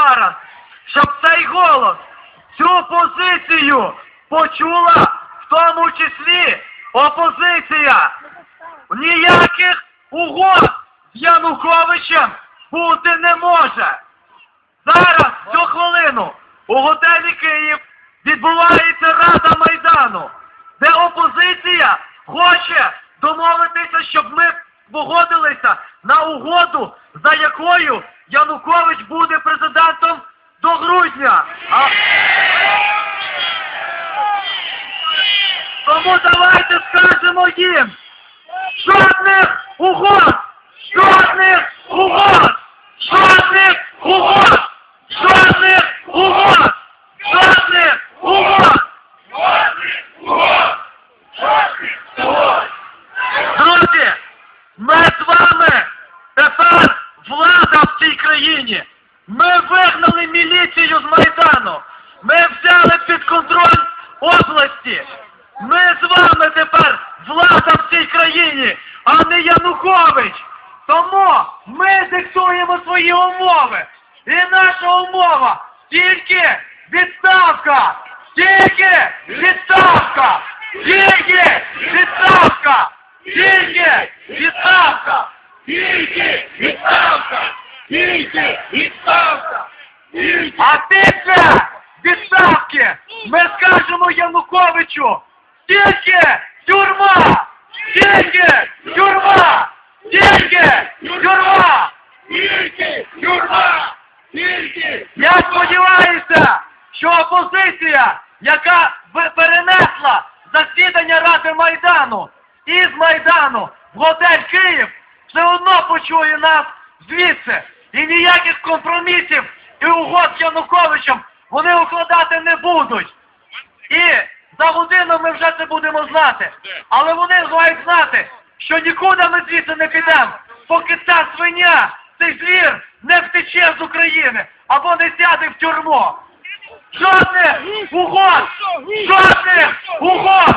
зараз, щоб цей голос, цю позицію почула в тому числі опозиція. Ніяких угод з Януковичем бути не може. Зараз, в цю хвилину, у готелі Київ відбувається Рада Майдану, де опозиція хоче домовитися, щоб ми погодилися на угоду, за якою Янукович буде президентом до грудня. А... Тому давайте скажемо їм, жодних угод, жодних угод, жодних угод, жодних угод, жодних угод. Друзі, ми з вами тепер влада в цій країні. Ми вигнали міліцію з Майдану. Ми взяли під контроль області. Ми з вами тепер влада в цій країні, а не Янукович. Тому ми диктуємо свої умови. І наша умова тільки відставка! Тільки відставка! Тільки відставка! Тільки відставка! Тільки відставка! А після відставки ми скажемо Януковичу тільки тюрма! Тільки тюрма! Тільки тюрма! Тільки тюрма! Тільки! Я сподіваюся, що опозиція, яка перенесла засідання Ради Майдану із Майдану в готель Київ, все одно почує нас звідси. І ніяких компромісів і угод з Януковичем вони укладати не будуть. І за годину ми вже це будемо знати. Але вони мають знати, що нікуди ми звідси не підемо, поки ця свиня, цей звір не втече з України або не сяде в тюрму. Жодних угод! Жодних угод!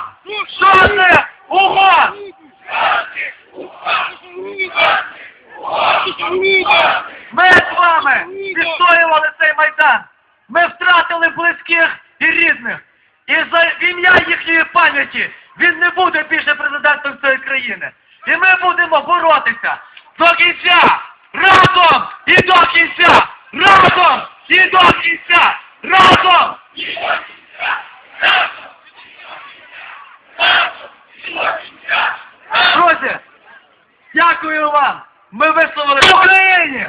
Жодних угод! Ми з вами відстоювали цей майдан. Ми втратили близьких і рідних. І за ім'я їхньої пам'яті він не буде більше президентом цієї країни. І ми будемо боротися до кінця! Разом і до кінця! Разом і до кінця! Разом! Друзі, дякую вам! Ми висловили Україні!